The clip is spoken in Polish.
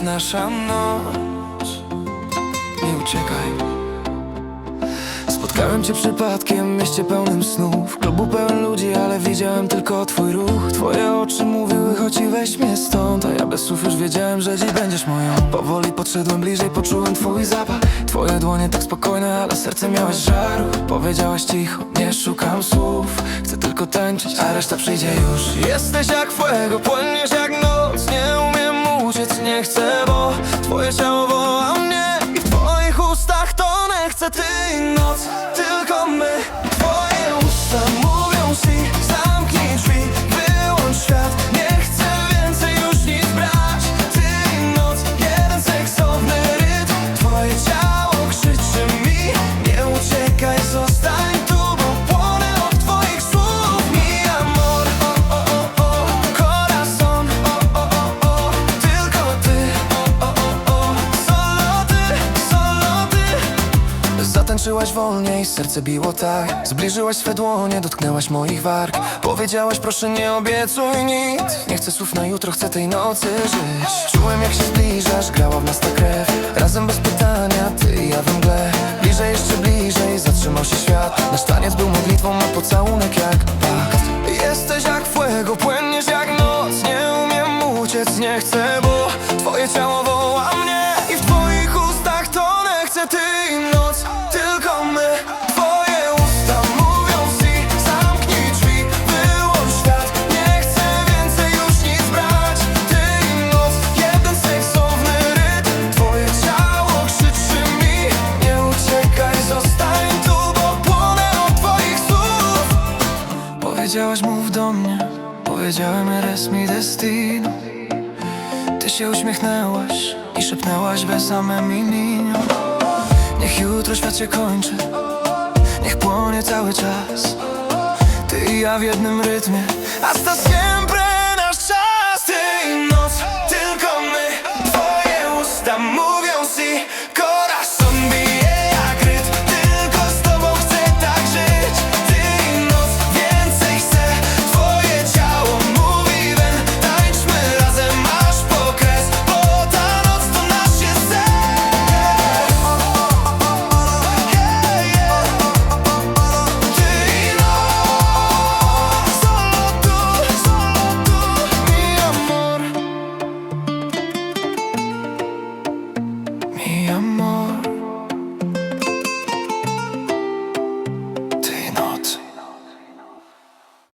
jest nasza noc. Nie uciekaj. Spotkałem cię przypadkiem w mieście pełnym snów. Klubu pełen ludzi, ale widziałem tylko twój ruch. Twoje oczy mówiły, chodź i weź mnie stąd. A ja bez słów już wiedziałem, że dziś będziesz moją. Powoli podszedłem bliżej, poczułem twój zapach. Twoje dłonie tak spokojne, ale serce miałeś żaru. Powiedziałaś cicho, nie szukam słów. Chcę tylko tańczyć, a reszta przyjdzie już. Jesteś jak fuego, płyniesz jak noc tonę chcę ty Zatańczyłaś wolniej, serce biło tak. Zbliżyłaś swe dłonie, dotknęłaś moich warg. Powiedziałaś proszę nie obiecuj nic. Nie chcę słów na jutro, chcę tej nocy żyć. Czułem jak się zbliżasz, grała w nas ta krew. Razem bez pytania, ty i ja we mgle. Bliżej, jeszcze bliżej, zatrzymał się świat. Nasz taniec był modlitwą, a pocałunek jak pakt. Jesteś jak fuego, płynniesz jak noc. Nie umiem uciec, nie chcę, bo Twoje ciało Powiedziałaś mów do mnie. Powiedziałem eres mi destino. Ty się uśmiechnęłaś i szepnęłaś besame mi niño Niech jutro świat się kończy. Niech płonie cały czas. Ty i ja w jednym rytmie. Hasta siempre